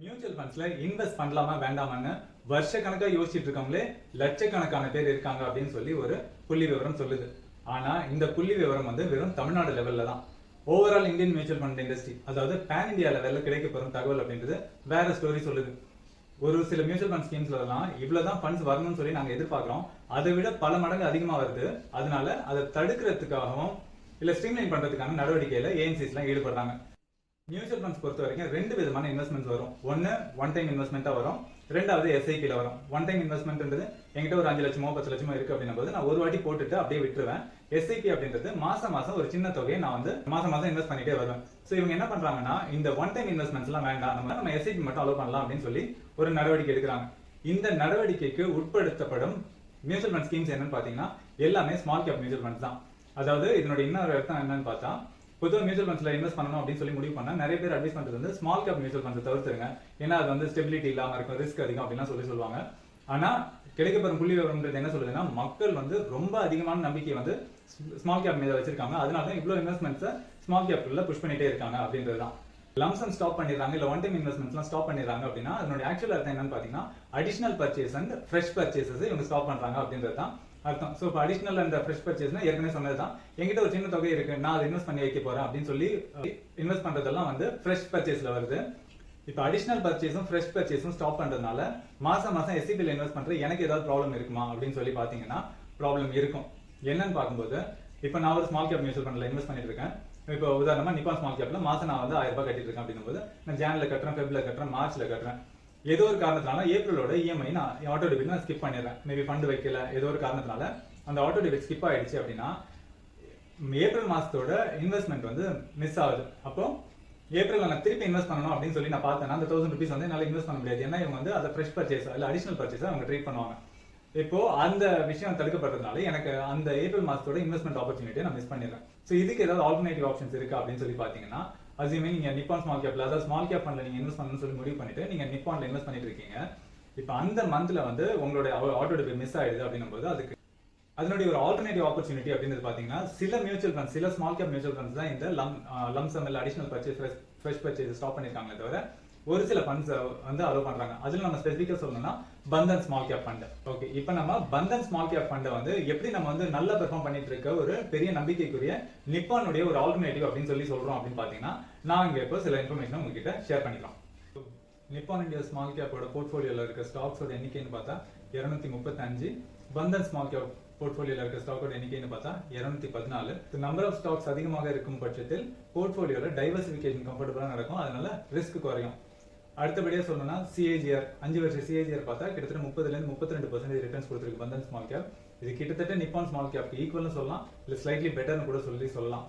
Mutual ஃபண்ட்ஸ்ல invest பண்ணலாமா வேண்டாமான்னு வருஷ கணக்காக யோசிச்சுட்டு இருக்கவங்களே லட்சக்கணக்கான பேர் இருக்காங்க அப்படின்னு சொல்லி ஒரு புள்ளி விவரம் சொல்லுது. ஆனா இந்த புள்ளி விவரம் வந்து வெறும் தமிழ்நாடு லெவல்ல தான். Overall Indian mutual fund industry அதாவது பேன் இந்தியா லெவல்ல கிடைக்க போகிற தகவல் அப்படின்றது வேற ஸ்டோரி சொல்லுது. ஒரு சில மியூச்சுவல் ஃபண்ட் ஸ்கீம்ஸ்லாம் இவ்வளோ தான் ஃபண்ட்ஸ் வரணும்னு சொல்லி நாங்க எதிர்பார்க்குறோம். அதை விட பல மடங்கு அதிகமா வருது. அதனால அதை தடுக்கிறதுக்காகவும் இல்லை ஸ்ட்ரீம்லைன் பண்றதுக்கான நடவடிக்கையில ஏஎன்சிஸ்லாம் ஈடுபடுறாங்க. மியூச்சுவல் ஃபண்ட்ஸ் பொறுத்த வரைக்கும் ரெண்டு விதமான இன்வெஸ்ட்மெண்ட்ஸ் வரும். ஒன்று ஒன் டைம் இன்வெஸ்ட்மெண்ட்டாக வரும். ரெண்டாவது எஸ்ஐபியில் வரும். ஒன் டைம் இன்வெஸ்ட்மெண்ட்ன்றது என்கிட்ட ஒரு அஞ்சு லட்சமோ பத்து லட்சமோ இருக்கு அப்படின்னும் போது நான் ஒரு வாட்டி போட்டுட்டு அப்படியே விட்டுருவேன். எஸ்ஐபி அப்படின்றது மாதம் மாதம் ஒரு சின்ன தொகையை நான் வந்து மாதம் மாதம் இன்வெஸ்ட் பண்ணிட்டே வருவேன். ஸோ இவங்க என்ன பண்ணுறாங்கன்னா இந்த ஒன் டைம் இன்வெஸ்ட்மெண்ட்ஸ்லாம் வேண்டாம். நம்ம நம்ம எஸ்ஐபி மட்டும் அலோவ் பண்ணலாம் அப்படின்னு சொல்லி ஒரு நடவடிக்கை எடுக்கிறாங்க. இந்த நடவடிக்கைக்கு உட்படுத்தப்படும் மியூச்சுவல் ஃபண்ட் ஸ்கீம்ஸ் என்னன்னு பார்த்தீங்கன்னா எல்லாமே ஸ்மால் கேப் மியூச்சுவல் ஃபண்ட்ஸ் தான். அதாவது இதனோட இன்னொரு அர்த்தம் என்னன்னு பார்த்தா பொதுவாக மியூச்சுவல் ஃபண்ட்ஸ்ல இன்வெஸ்ட் பண்ணணும் அப்படின்னு சொல்லி முடிவு பண்ணால் நிறைய பேர் அட்வைஸ் பண்ணுறது வந்து ஸ்மால் கேப் மியூச்சுவல் ஃபண்ட்ஸ் தவிர்த்துருங்க. ஏன்னா அது வந்து ஸ்டெபிலிட்டி இல்லாமல் இருக்கும் ரிஸ்க் அதிகம் அப்படிலாம் சொல்லி சொல்லுவாங்க. ஆனால் கிடைக்கப்பெறும் புள்ளி விவரம்ன்றது என்ன சொல்லுதுன்னா மக்கள் வந்து ரொம்ப அதிகமான நம்பிக்கை வந்து ஸ்மால் கேப் மீது வச்சிருக்காங்க. அதனால தான் இவ்வளோ இன்வெஸ்ட்மெண்ட்ஸை ஸ்மால் கேப்ல புஷ் பண்ணிட்டே இருக்காங்க அப்படின்றது தான் லம்சம் ஸ்டாப் பண்ணிடுறாங்க இல்லை ஒன் டைம் இன்வெஸ்ட்மெண்ட்ஸ்லாம் ஸ்டாப் பண்ணிடுறாங்க அப்படின்னா அதனுடைய ஆக்சுவல் அர்த்தம் என்னன்னு பார்த்தீங்கன்னா additional purchase and fresh purchases இவங்க ஸ்டாப் பண்ணுறாங்க அப்படின்றது தான் அர்த்தம். ஸோ இப்போ அடிஷ்னல் அந்த ஃப்ரெஷ் பர்ச்சேஸ்னா ஏற்கனவே சொன்னது தான் என்கிட்ட ஒரு சின்ன தொகை இருக்கு. நான் அதை இன்வெஸ்ட் பண்ணி வைக்க போறேன் அப்படின்னு சொல்லி இன்வெஸ்ட் பண்றதெல்லாம் வந்து ஃப்ரெஷ் பர்ச்சேஸ்ல வருது. இப்போ அடிஷ்னல் பர்ச்சேஸும் ஃப்ரெஷ் பர்ச்சேஸும் ஸ்டாப் பண்றதுனால மாசம் மாசம் எஸ்சிபியில் இன்வெஸ்ட் பண்ற எனக்கு ஏதாவது ப்ராப்ளம் இருக்குமா அப்படின்னு சொல்லி பாத்தீங்கன்னா ப்ராப்ளம் இருக்கும். என்னன்னு பார்க்கும்போது இப்போ நான் ஒரு ஸ்மால் கேப் மியூச்சுவல் ஃபண்ட்ல இன்வெஸ்ட் பண்ணிட்டு இருக்கேன். இப்போ உதாரணமா நிப்பான் ஸ்மால் கேப்ல மாசம் நான் வந்து ஆயிரம் ரூபாய் கட்டிட்டு இருக்கேன் அப்படின்னும் போது நான் ஜான்ல கட்டுறேன் ஃபெப்ல கட்டுறேன் மார்ச்ல கட்டுறேன். ஏதோ ஒரு காரணத்தினால ஏப்ரலோட இஎம்ஐ நான் ஆட்டோ டெபிட் நான் ஸ்கிப் பண்ணிடுறேன். மேபி ஃபண்ட் வைக்கல ஏதோ ஒரு காரணத்தினால அந்த ஆட்டோ டெபிட் ஸ்கிப் ஆயிடுச்சு அப்படின்னா ஏப்ரல் மாசத்தோட இன்வெஸ்ட்மெண்ட் வந்து மிஸ் ஆகுது. அப்போ ஏப்ரல் நான் திருப்பி இன்வெஸ்ட் பண்ணணும் அப்படின்னு சொல்லி நான் பார்த்தேன்னா அந்த தௌசண்ட் ருபீஸ் வந்து என்னால் இன்வெஸ்ட் பண்ண முடியாது. ஏன்னா இவங்க வந்து அதை ஃப்ரெஷ் பர்ச்சேஸ் இல்லை அடிஷனல் பர்ச்சேஸ் அவங்க ட்ரீட் பண்ணுவாங்க. இப்போ அந்த விஷயம் தடுக்கப்படுறதுனால எனக்கு அந்த ஏப்ரல் மாசத்தோட இன்வெஸ்ட்மெண்ட் ஆப்பர்ச்சுனிட்டியை நான் மிஸ் பண்ணிடுறேன். ஸோ இதுக்கு ஏதாவது ஆல்டர்னேட்டிவ் ஆப்ஷன்ஸ் இருக்கா அப்படின்னு சொல்லி பார்த்தீங்கன்னா அசியூமே நீங்க நிப்பான் ஸ்மால் கேப்ல அதாவது ஸ்மால் கேப் ஃபண்ட்ல நீங்க இன்வெஸ்ட் பண்ணணும்னு சொல்லி முடிவு பண்ணிட்டு நீங்க நிப்பான்ல இன்வெஸ்ட் பண்ணிட்டு இருக்கீங்க. இப்போ அந்த மந்த்ல வந்து உங்களுடைய ஆட்டோ டெபிட் மிஸ் ஆயிடுது அப்படின்னும் போது அதுக்கு அதனுடைய ஒரு ஆல்டர்னேட்டிவ் ஆப்பர்ச்சுனிட்டி அப்படின்றது பாத்தீங்கன்னா சில மியூச்சுவல் ஃபண்ட்ஸ் சில ஸ்மால் கேப் மியூச்சுவல் ஃபண்ட்ஸ் தான் இந்த லம் லம்சம் இல்லை additional purchase fresh purchase stop பண்ணிருக்காங்களே தவிர ஒரு சில ஃபண்ட்ஸ் வந்து அலோவ் பண்றாங்க. அதுல நம்ம ஸ்பெசிஃபிக்கா சொல்லணும்னா Bandhan small cap fund okay இப்போ நம்ம பந்தன் ஸ்மால் கேப் ஃபண்டை வந்து எப்படி நம்ம வந்து நல்லா பெர்ஃபார்ம் பண்ணிட்டு இருக்க ஒரு பெரிய நம்பிக்கைக்குரிய நிப்பானுடைய ஒரு ஆல்டர்னேட்டிவ் அப்படின்னு சொல்லி சொல்றோம் அப்படின்னு பாத்தீங்கன்னா நான் இங்க இப்போ சில இன்ஃபர்மேஷன் உங்ககிட்ட ஷேர் பண்ணிக்கலாம் நிப்பான் இந்தியா ஸ்மால் கேப்போட போர்ட்ஃபோலியோல இருக்க ஸ்டாக்ஸோட எண்ணிக்கைன்னு பார்த்தா இருநூத்தி முப்பத்தஞ்சு. பந்தன் ஸ்மால் கேப் போர்ட்ஃபோலியோல இருக்க ஸ்டாக்கோட எண்ணிக்கைன்னு பார்த்தா இருநூத்தி பதினாலு. நம்பர் ஆஃப் ஸ்டாக்ஸ் அதிகமாக இருக்கும் பட்சத்தில் போர்ட்ஃபோலியோல டைவர்சிஃபிகேஷன் கம்ஃபர்டபுளாக நடக்கும். அதனால ரிஸ்க் குறையும். அடுத்தபடியாக சொல்லணும்னா சிஏஜிஆர் அஞ்சு வருஷம் சிஏஜிஆர் பார்த்தா கிட்டத்தட்ட முப்பதுல இருந்து முப்பத்தி ரெண்டு பர்சன்டேஜ் ரிட்டர்ன்ஸ் கொடுத்துருக்கு பந்தன் ஸ்மால் கேப் இது கிட்டத்தட்ட நிப்பான் ஸ்மால் கேப் ஈக்குவல்னு சொல்லலாம். இல்ல ஸ்லைட்லி பெட்டர்னு கூட சொல்லி சொல்லலாம்.